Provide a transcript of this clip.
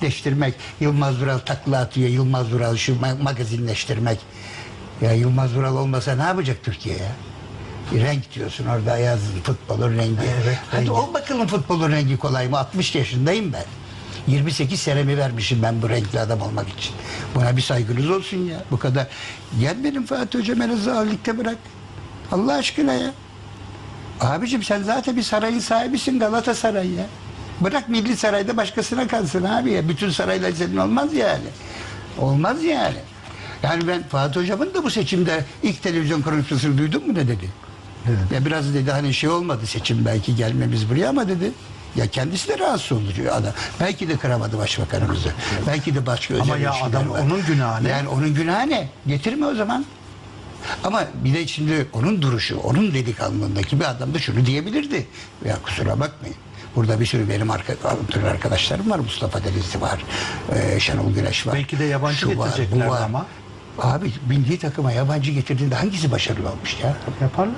magazinleştirmek. Yılmaz Vural takla atıyor. Yılmaz Vural şu ma- magazinleştirmek. Ya Yılmaz Vural olmasa ne yapacak Türkiye ya? Renk diyorsun orada yazın futbolun rengi. Evet, Hadi rengi. ol bakalım futbolun rengi kolay mı? 60 yaşındayım ben. 28 senemi vermişim ben bu renkli adam olmak için. Buna bir saygınız olsun ya. Bu kadar. Gel benim Fatih Hocam en azından bırak. Allah aşkına ya. Abicim sen zaten bir sarayın sahibisin Galatasaray ya. Bırak Milli Saray'da başkasına kalsın abi ya. Bütün saraylar senin olmaz yani. Olmaz yani. Yani ben Fatih Hocam'ın da bu seçimde ilk televizyon konuşmasını duydun mu ne dedi? Ya biraz dedi hani şey olmadı seçim belki gelmemiz buraya ama dedi. Ya kendisi de rahatsız oluyor adam. Belki de kıramadı başbakanımızı. Belki de başka özel Ama ya adam var. onun günahı ne? Yani onun günahı ne? Getirme o zaman. Ama bir de şimdi onun duruşu, onun delikanlılığındaki bir adam da şunu diyebilirdi. Ya kusura bakmayın. Burada bir sürü benim arka, arkadaşlarım var. Mustafa Denizli var. E, Şenol Güneş var. Belki de yabancı Şu var, bu getireceklerdi var. ama. Abi milli takıma yabancı getirdiğinde hangisi başarılı olmuş ya? Yaparlar.